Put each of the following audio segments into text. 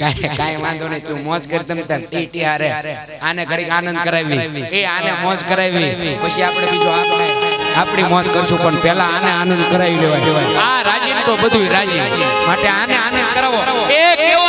કાંઈ કાંઈ વાંધો નહીં તું મોજ કરી તમે હારે આને ઘડીક આનંદ કરાવી. એ આને મોજ કરાવી. પછી આપણે બીજો આપણે આપણી મોજ કરશું પણ પહેલા આને આનંદ કરાવી લેવાય. આ રાજી તો બધું રાજી. માટે આને આનંદ કરાવો. એ કેવો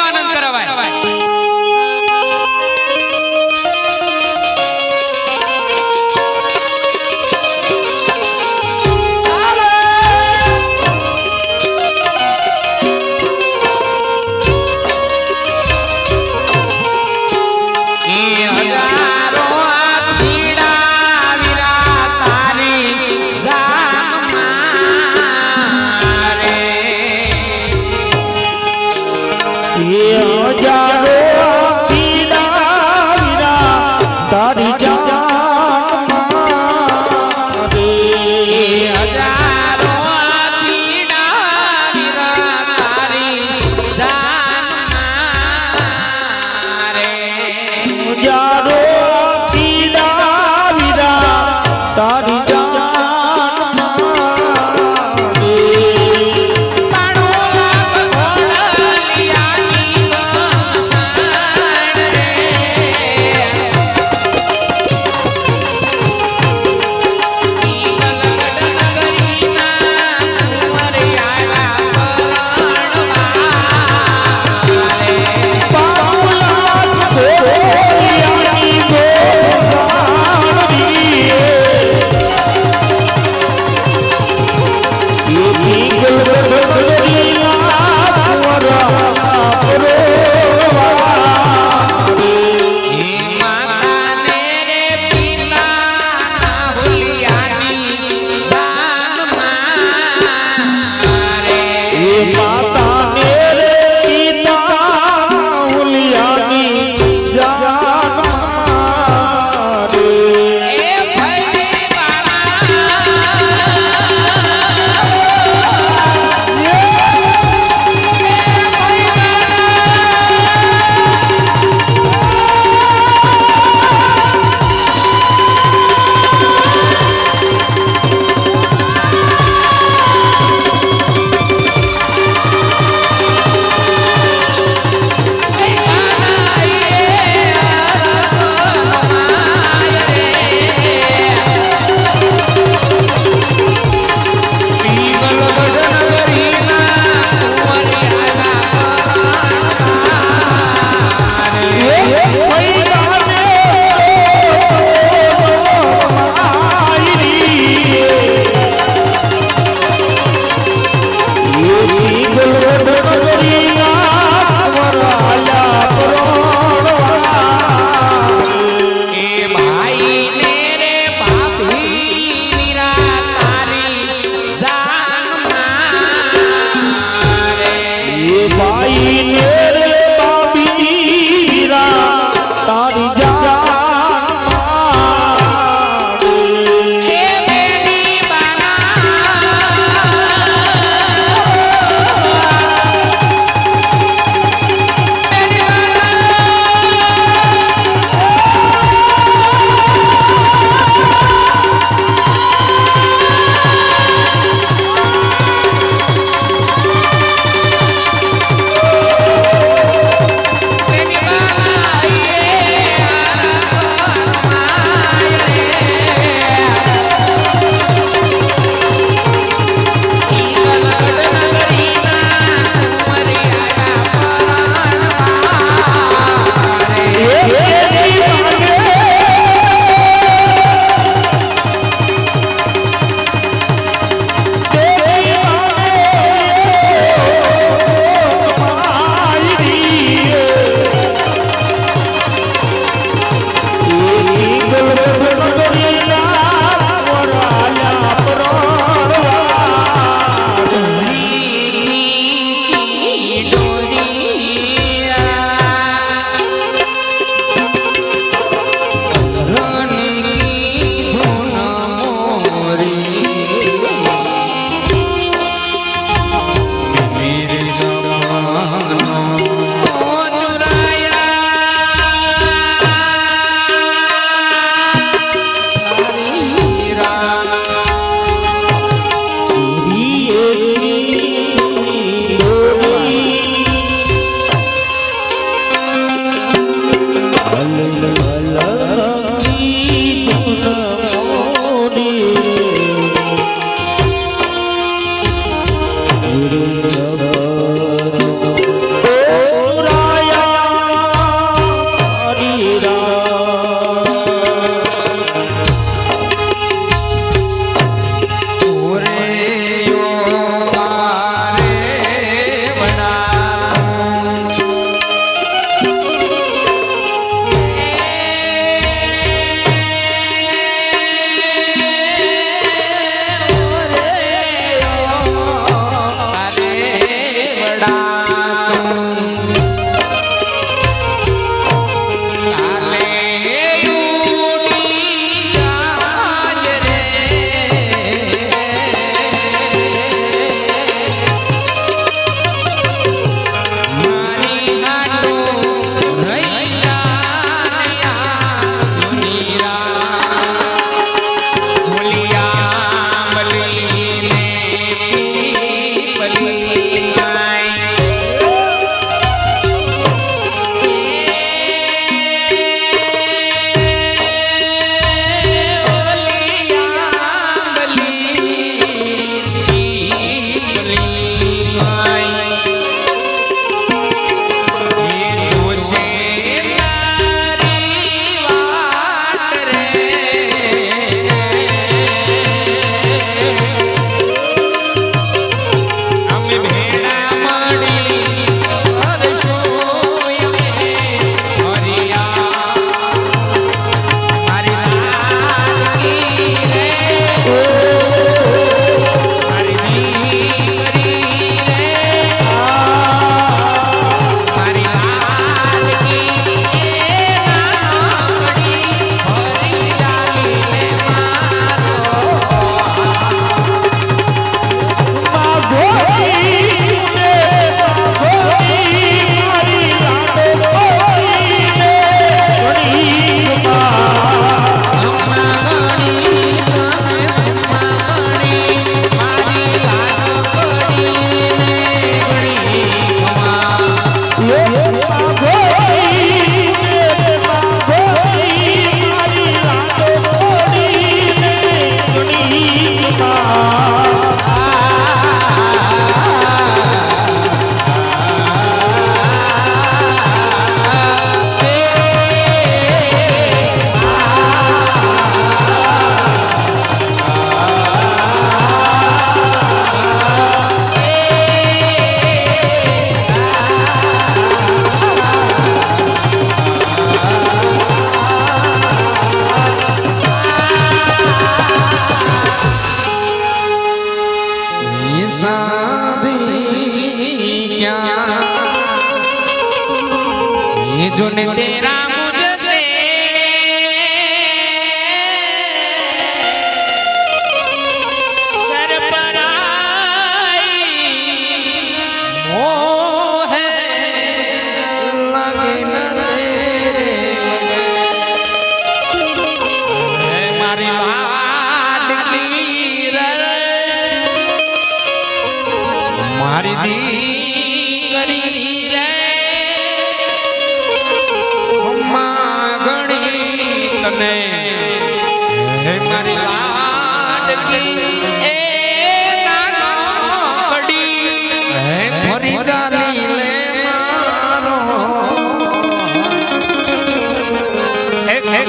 ये जो ने तेरा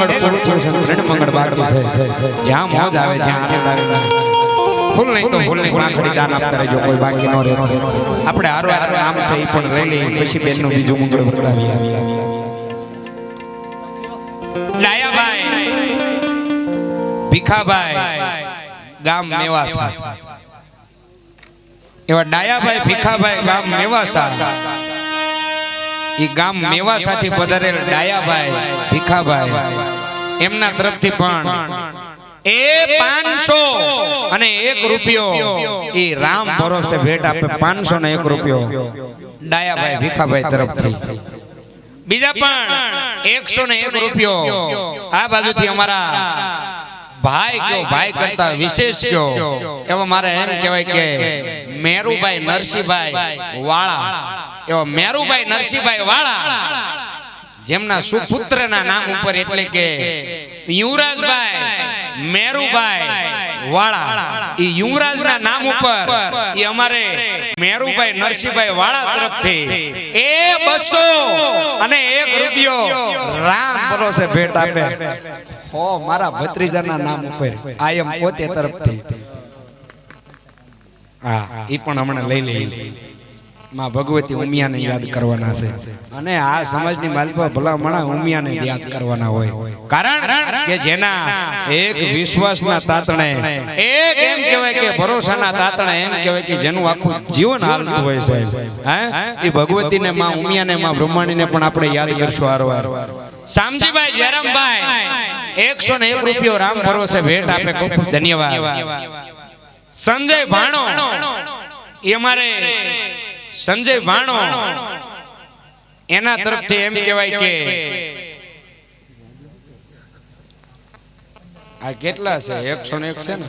મંગળ પૂરું છે. ત્રણ મંગળ બાકી છે. જ્યાં મોજ આવે જ્યાં આનંદ આવે. ફૂલ નહીં તો ફૂલ નહીં. પાંખડી દાન આપતા રહેજો કોઈ બાકી ન રહે આપણે આરો આરો નામ છે એ પણ લઈ લઈ પછી બેનનું બીજું મંગળ વર્તાવીએ ડાયાભાઈ ભીખાભાઈ ગામ મેવાસા. એવા ડાયાભાઈ ભીખાભાઈ ગામ મેવાસા. એ ગામ મેવાસાથી પધારેલ ડાયાભાઈ ભીખાભાઈ. એમના તરફથી પણ એ પાંચસો અને એક રૂપિયો એ રામ ભરોસે ભેટ આપે પાંચસો ને એક રૂપિયો. ડાયાભાઈ ભીખાભાઈ તરફથી. બીજા પણ એકસો ને એક રૂપિયો. આ બાજુથી અમારા ભાઈ કયો ભાઈ કરતા વિશેષ કયો એવા મારે એમ કહેવાય કે મેરુભાઈ નરસિંહભાઈ વાળા. એવા મેરુભાઈ નરસિંહભાઈ વાળા. જેમના સુપુત્રના નામ ઉપર એટલે કે યુવરાજભાઈ મેરુભાઈ. વાળા. એ યુવરાજના નામ ઉપર એ અમારે મેરુભાઈ નરસિંહભાઈ વાળા તરફથી એ બસો અને એક રૂપિયો રામ ભરોસે ભેટ આપે. હો મારા ભત્રીજાના નામ ઉપર. આ એમ પોતે તરફથી. હા એ પણ હમણાં લઈ લઈ માં ભગવતી ઉમિયાને યાદ કરવાના છે. અને આ સમાજની માલપા ભલામણા ઉમિયાને યાદ કરવાના હોય. કારણ કે જેના એક વિશ્વાસના તાતણે એક એમ કહેવાય કે ભરોસાના તાતણે એમ કહેવાય કે જેનું આખું જીવન હાલતું હોય છે હે? એ ભગવતીને માં ઉમિયાને માં બ્રહ્માણીને પણ આપણે યાદ કરશું હારવાર સામજીભાઈ જયરામભાઈ એકસો ને એક રૂપિયો રામ ભરોસે ભેટ આપે. ખૂબ ખૂબ ધન્યવાદ. સંજય ભાણો. એ અમારે સંજય ભાણો એના તરફથી એમ કહેવાય કે આ કેટલા છે? એકસો ને એક છે ને?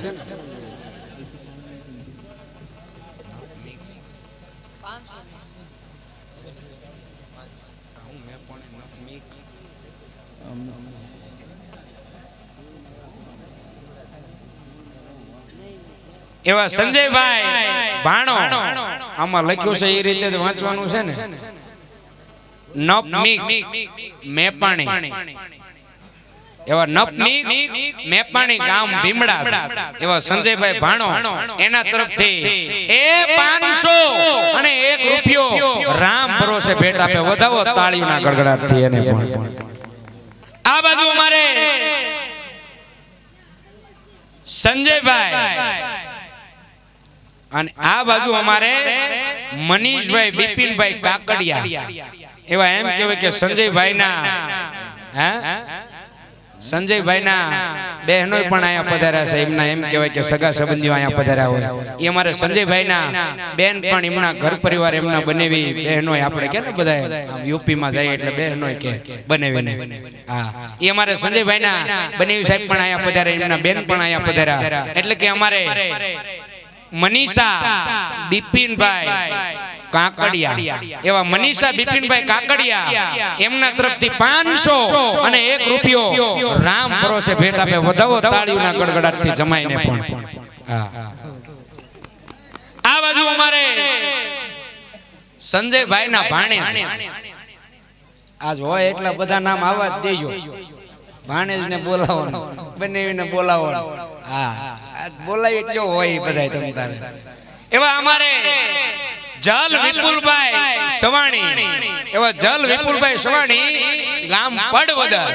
એવા સંજયભાઈ ભાણો. આમાં લખ્યું છે એ રીતે વાંચવાનું છે ને? નપમીક મેપાણી. એવા મેપાણી ગામ ભીમડા. એવા સંજયભાઈ ભાણો. એના તરફથી એ 500 અને રૂપિયો રામ ભરોસે ભેટ આપે. વધાવો તાળીના ગડગડાટથી એને પણ. આ બાજુ અમારે સંજયભાઈ. અને આ બાજુ અમારે મનીષભાઈ બિપિનભાઈ કાકડિયા. એવા એમ કહેવાય કે સંજયભાઈ ના હે? સંજયભાઈ ના બહેનો પણ અહીંયા પધાર્યા છે એમના એમ કહેવાય કે સગા સંબંધીઓ અહીંયા પધાર્યા હોય. એ અમારે સંજયભાઈ ના બેન પણ એમના ઘર પરિવાર એમના બનેવી બહેનો આપણે કે ને બધા યુપી માં જાય એટલે બહેનો કે બનેવીને હા. એ અમારે સંજયભાઈ ના બનેવી સાહેબ પણ અહીંયા પધાર્યા એમના બેન પણ અહીંયા પધાર્યા. એટલે કે અમારે મનીષા બિપિનભાઈ કાકડિયા. એવા મનીષા બિપિનભાઈ કાકડિયા. એમના તરફથી પાંચસો અને એક રૂપિયો રામ ભરોસે ભેટ આપે. વધાવો તાળીઓના ગડગડાટથી જમાઈને પણ. આ બાજુ અમારે સંજયભાઈ ના ભાણે આજ હોય એટલા બધા નામ આવવા જ દેજો. ભાણેજ ને બોલાવો બંને બોલાવો હા. બોલાય એટલો હોય બધાય તમ તારે એવા અમારે જલ વિપુલભાઈ સવાણી એવા જલ વિપુલભાઈ સવાણી ગામ પડવદર.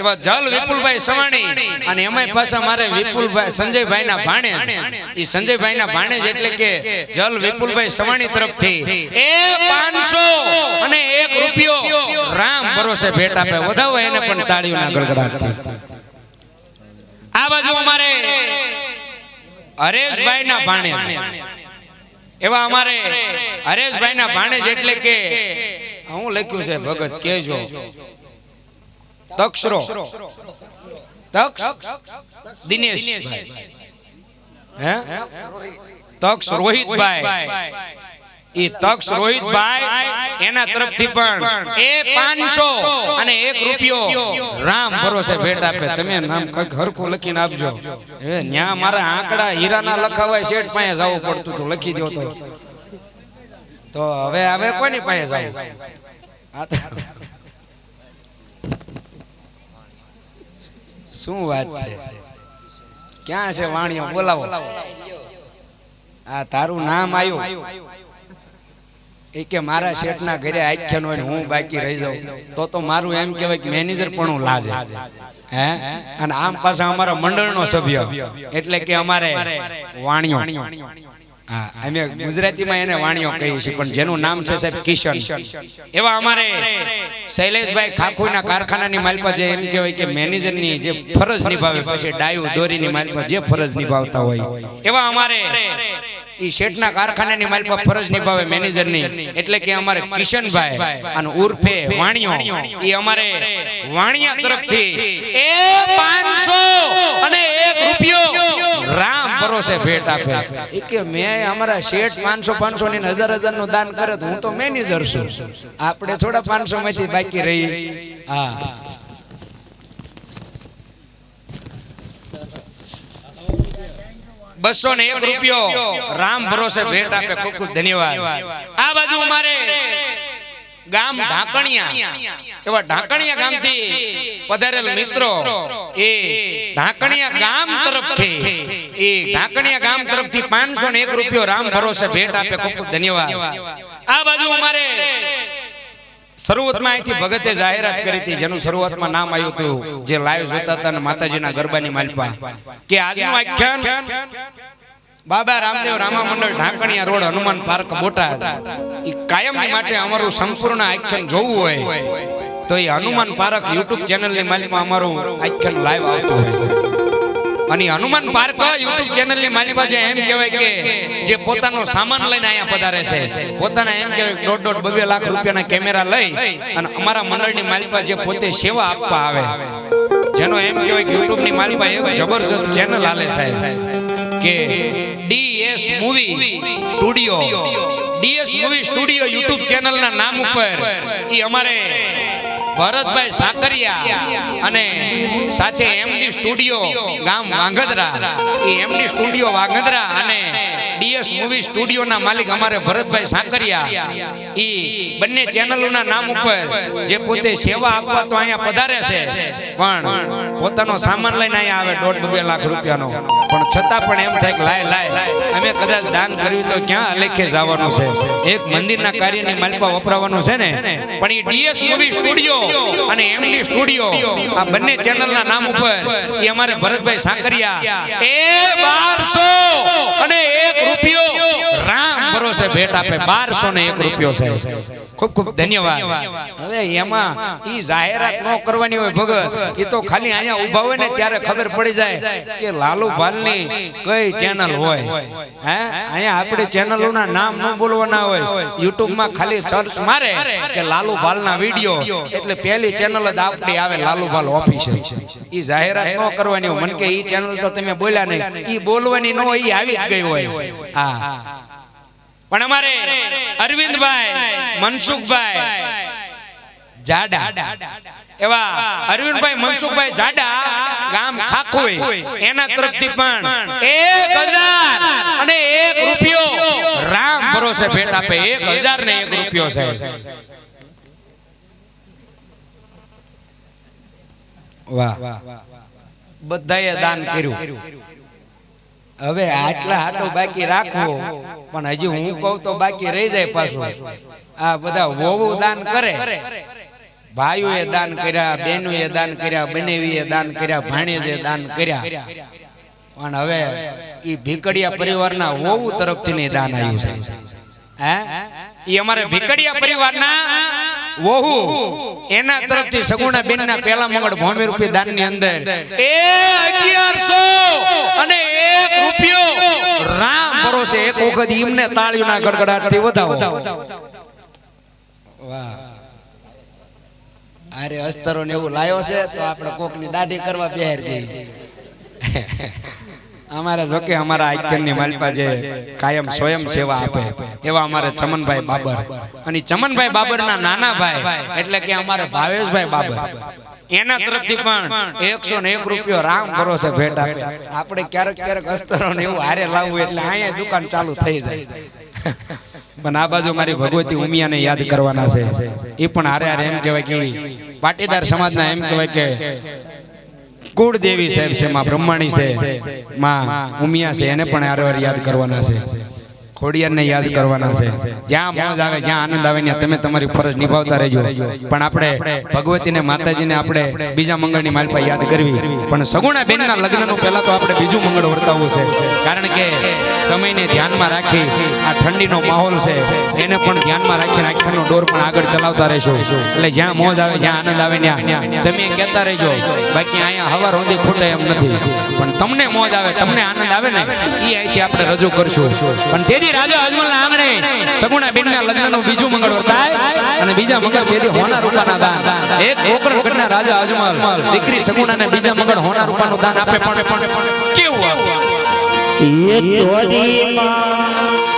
એવા જલ વિપુલભાઈ સવાણી. અને એમાંય પાછા મારે વિપુલભાઈ સંજયભાઈ ના ભાણે એ સંજયભાઈ ના ભાણે એટલે કે જલ વિપુલભાઈ સવાણી તરફથી. એ પાંચસો અને એક રૂપિયો. રામ ભરોસે ભેટ આપે. વધાવો એને પણ તાળીઓના ગડગડાટથી. આ બાજુ અમારે હરેશભાઈ ના ભાણે એવા અમારે હરેશભાઈ ના ભાણેજ એટલે કે હું લખ્યું છે ભગત કેજો તક્ષરો. તક્ષ? દિનેશભાઈ. હે? તક્ષ રોહિતભાઈ. ઈ તક્ષ રોહિતભાઈ એના તરફથી પણ એ 500 અને એક રૂપિયો. રામ ભરોસે ભેટ આપે. તમે નામ કંઈક હરખું લખીને આપજો. એ ન્યા મારા આંકડા હીરાના લખાવાય શેઠ પાસે જવું પડતું તો. લખી દો તો. તો. હવે હવે કોની પાસે જાવ? શું વાત છે? ક્યાં છે વાણિયો બોલાવો. આ તારું નામ આવ્યું. એ કે મારા શેઠના ઘરે આખ્યાન હોય હું બાકી રહી જાઉં. તો તો મારું એમ કહેવાય કે મેનેજર પણ હું લાજે. હે? અને આમ પાછા અમારા મંડળનો સભ્ય. એટલે કે અમારે વાણિયો. હા, અમે ગુજરાતીમાં એને વાણિયો કહીએ છીએ, પણ જેનું નામ છે સાહેબ કિશન. એવા અમારે શૈલેષભાઈ ખાખુના કારખાનાની માલિકા જે એમ કહેવાય કે મેનેજરની જે ફરજ નિભાવે, પછી ડાયુ દોરીની માલિકા જે ફરજ નિભાવતા હોય. એવા અમારે ઈ શેઠના કારખાનાની માલપા ફરજ નિભાવે મેનેજરની એટલે કે અમારે કિશનભાઈ અને ઉર્ફે વાણિયો. એ અમારે વાણિયા તરફથી એ 500 અને 1 રૂપિયો રામ ભરોસે ભેટ આપે. એ કે મેં અમારા શેઠ 500 500 ની હજાર હજારનું દાન કરે તો હું તો મેનેજર છું. આપણે થોડા 500 માંથી બાકી રહી. હા. બસો ને એક રૂપિયો. રામ ભરોસે ભેટ આપે. ખૂબ ખૂબ ધન્યવાદ. આ બાજુ અમારે ગામ ઢાંકણિયા. એવા ઢાંકણિયા ગામથી પધારેલ મિત્રો એ ઢાંકણિયા ગામ તરફથી એ ઢાંકણિયા ગામ તરફથી 500 ને એક રૂપિયો રામ ભરોસે ભેટ આપે. ખૂબ ખૂબ ધન્યવાદ. આ બાજુ અમારે શરૂઆતમાં અહીંથી ભગતે જાહેરાત કરી હતી. જેનું શરૂઆતમાં નામ આવ્યું હતું જે લાઈવ જોતા હતા. અને માતાજીના ગરબાની માલપા. કે આજનું આખ્યાન બાબા રામદેવ રામા મંડળ ઢાંકણિયા રોડ હનુમાન પાર્ક બોટાદ. એ કાયમની માટે અમારું સંપૂર્ણ આખ્યાન જોવું હોય. તો એ હનુમાન પાર્ક યુટ્યુબ ચેનલની માલિકમાં અમારું આખ્યાન લાઈવ આવતું હોય. અને હનુમાન પાર્ક યુટ્યુબ ચેનલની માલિકા છે એમ કહેવાય કે જે પોતાનો સામાન લઈને અહીંયા પધારે છે. પોતાના એમ કહેવાય દોઢ દોઢ બબે લાખ રૂપિયાના કેમેરા લઈ અને અમારા મંડળની માલિકા જે પોતે સેવા આપવા આવે. જેનો એમ કહેવાય કે યુટ્યુબની માલિકા એક જબરજસ્ત ચેનલ હાલે સાહેબ કે DS movie studio DS movie studio YouTube ચેનલના નામ ઉપર એ અમારે ભરતભાઈ સાકરિયા અને સાથે એમડી સ્ટુડિયો ગામ વાંગદરા એ એમડી સ્ટુડિયો વાંગદરા અને ડીએસ મૂવી સ્ટુડિયોના માલિક અમારે ભરતભાઈ સાકરિયા. એ બંને ચેનલોના નામ ઉપર જે પોતે સેવા આપવા તો અહીંયા પધારે છે. પણ પોતાનો સામાન લઈને અહીંયા આવે દોઢ બે લાખ રૂપિયાનો. પણ છતાં પણ એમ થાય કે લાય લાય. અમે કદાચ દાન કર્યું તો ક્યાં અલેખે જવાનું છે? એક મંદિરના કાર્યની માલપા વપરાવાનું છે ને? પણ એ ડીએસ મૂવી સ્ટુડિયો અને એમડી સ્ટુડિયો, આ બંને ચેનલના નામ ઉપર એ અમારે ભરતભાઈ સાકરિયા, એ બારસો અને એક રૂપિયો રામ ભરોસે ભેટ આપે. બારસો ને એક રૂપિયો છે. ખૂબ ખૂબ ધન્યવાદ. હવે એમાં ઈ જાહેરાત ન કરવાની હોય ભગત એ તો ખાલી અહીંયા ઊભા હોય ને ત્યારે ખબર પડી જાય કે લાલુ ભાલની કઈ ચેનલ હોય. હે? અહીંયા આપણે ચેનલોના નામ ન બોલવાના હોય. YouTube માં ખાલી સર્ચ મારે કે લાલુ ભાલના વિડિયો એટલે પહેલી ચેનલ જ આપણી આવે લાલુ ભાલ ઓફિશિયલ ઈ જાહેરાત ન કરવાની હોય. મને કે ઈ ચેનલ તો તમે બોલ્યા નહીં. ઈ બોલવાની ન હોય ઈ આવી જ ગઈ હોય. હા. પણ અમારે અરવિંદભાઈ, મનસુખભાઈ, જાડા. એવા અરવિંદભાઈ, મનસુખભાઈ જાડા ગામ ખાખોઈ એના તરફથી પણ એક હજાર અને એક રૂપિયો રામ ભરોસે ભેટ આપે. એક હજાર ને એક રૂપિયો છે. વાહ. બધાએ દાન કર્યું. હવે આટલા હાટો બાકી રાખવો. પણ હજી હું કહું તો બાકી રહી જાય પાછું. આ બધા વોવું દાન કરે. ભાઈઓએ દાન કર્યા બહેનોએ દાન કર્યા બનેવીએ દાન કર્યા ભાણેજે દાન કર્યા. પણ હવે એ ભીકડિયા પરિવારના વોવું તરફથી દાન આવ્યું છે. હે? એ અમારે ભીકડિયા પરિવારના વહુ એના તરફથી સગુણા બેન ના પેલા મંગળ ભૂમિ રૂપી દાનની અંદર. એ અગિયારસો અને એક રૂપિયો. રામ ભરોસે એક વખત એમને તાળીઓના ગડગડાટથી વધાવો. વાહ. અરે અસ્તરો ને એવું લાયો છે તો આપણે કોકની દાઢી કરવા બેહાર દઈએ અમારે જોકે અમારા આઈકનની માલિકા જે કાયમ સ્વયં સેવા આપે, એવા અમારે ચમનભાઈ બાબર. અને ચમનભાઈ બાબરના નાના ભાઈ એટલે કે અમારે ભાવેશભાઈ બાબર. એના તરફથી પણ એકસો ને એક રૂપિયો રામ ભરોસે ભેટ આપે. આપણે ક્યારેક ક્યારેક અસ્તરો ને એવું હારે લાવવું એટલે અહીંયા દુકાન ચાલુ થઈ જાય. પણ આ બાજુ મારી ભગવતી ઉમિયાને યાદ કરવાના છે. એ પણ હારે હારે એમ કહેવાય કે પાટીદાર સમાજના એમ કહેવાય કે કુળદેવી સાહેબ છે માં બ્રહ્માણી છે માં ઉમિયા છે એને પણ હારે હારે યાદ કરવાના છે. ખોડિયારને યાદ કરવાના છે. જ્યાં મોજ આવે જ્યાં આનંદ આવે ત્યાં તમે તમારી ફરજ નિભાવતા રહેજો. પણ આપણે ભગવતીને માતાજીને આપણે બીજા મંગળની માલપા યાદ કરવી. પણ સગુણા બેનના લગ્નનું પહેલા તો આપણે બીજું મંગળ વર્તાવવું છે. કારણ કે સમયને ધ્યાનમાં રાખી આ ઠંડીનો માહોલ છે. એને પણ ધ્યાનમાં રાખીને આખ્યાનનો ડોર પણ આગળ ચલાવતા રહેશો. એટલે જ્યાં મોજ આવે જ્યાં આનંદ આવે ત્યાં તમે કહેતા રહેજો બાકી અહીંયા હવા રોંધી ખૂટે એમ નથી. પણ તમને મોજ આવે તમને આનંદ આવે ને એ અહીંથી આપણે રજૂ કરશું. પણ તેથી રાજા અજમલના આંગણે સગુણા લગ્નનું બીજું મંગળ વર્તાય અને બીજા મંગળ તેથી હોના રૂપાના દાન. એક ગોકર્ણગઢના રાજા અજમલ, દીકરી સગુણાને બીજા મંગળ હોના રૂપાનું દાન આપે પણ કેવું આપે? એ ચોરીમાં બીજા